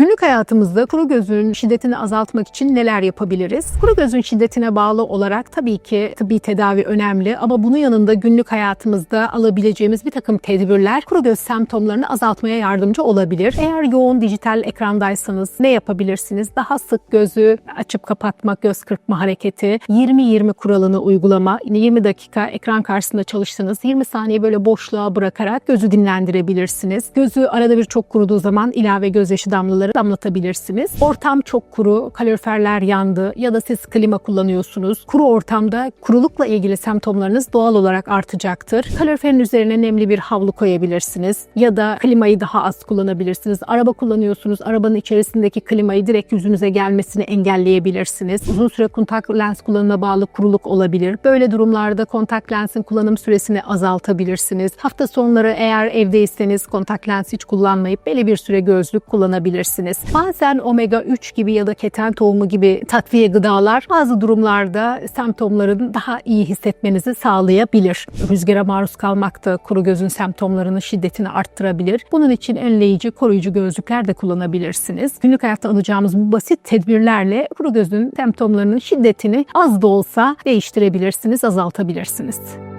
Gün Günlük hayatımızda kuru gözün şiddetini azaltmak için neler yapabiliriz? Kuru gözün şiddetine bağlı olarak tabii ki tıbbi tedavi önemli ama bunun yanında günlük hayatımızda alabileceğimiz bir takım tedbirler kuru göz semptomlarını azaltmaya yardımcı olabilir. Eğer yoğun dijital ekrandaysanız ne yapabilirsiniz? Daha sık gözü açıp kapatmak, göz kırpma hareketi, 20-20 kuralını uygulama, 20 dakika ekran karşısında çalıştınız, 20 saniye böyle boşluğa bırakarak gözü dinlendirebilirsiniz. Gözü arada bir çok kuruduğu zaman ilave gözyaşı damlaları damlatabilirsiniz. Ortam çok kuru, kaloriferler yandı ya da siz klima kullanıyorsunuz. Kuru ortamda kurulukla ilgili semptomlarınız doğal olarak artacaktır. Kaloriferin üzerine nemli bir havlu koyabilirsiniz ya da klimayı daha az kullanabilirsiniz. Araba kullanıyorsunuz, arabanın içerisindeki klimayı direkt yüzünüze gelmesini engelleyebilirsiniz. Uzun süre kontak lens kullanımına bağlı kuruluk olabilir. Böyle durumlarda kontak lensin kullanım süresini azaltabilirsiniz. Hafta sonları eğer evdeyseniz kontak lens hiç kullanmayıp belli bir süre gözlük kullanabilirsiniz. Bazen omega 3 gibi ya da keten tohumu gibi takviye gıdalar bazı durumlarda semptomların daha iyi hissetmenizi sağlayabilir. Rüzgara maruz kalmak da kuru gözün semptomlarının şiddetini arttırabilir. Bunun için önleyici, koruyucu gözlükler de kullanabilirsiniz. Günlük hayatta alacağımız bu basit tedbirlerle kuru gözün semptomlarının şiddetini az da olsa değiştirebilirsiniz, azaltabilirsiniz.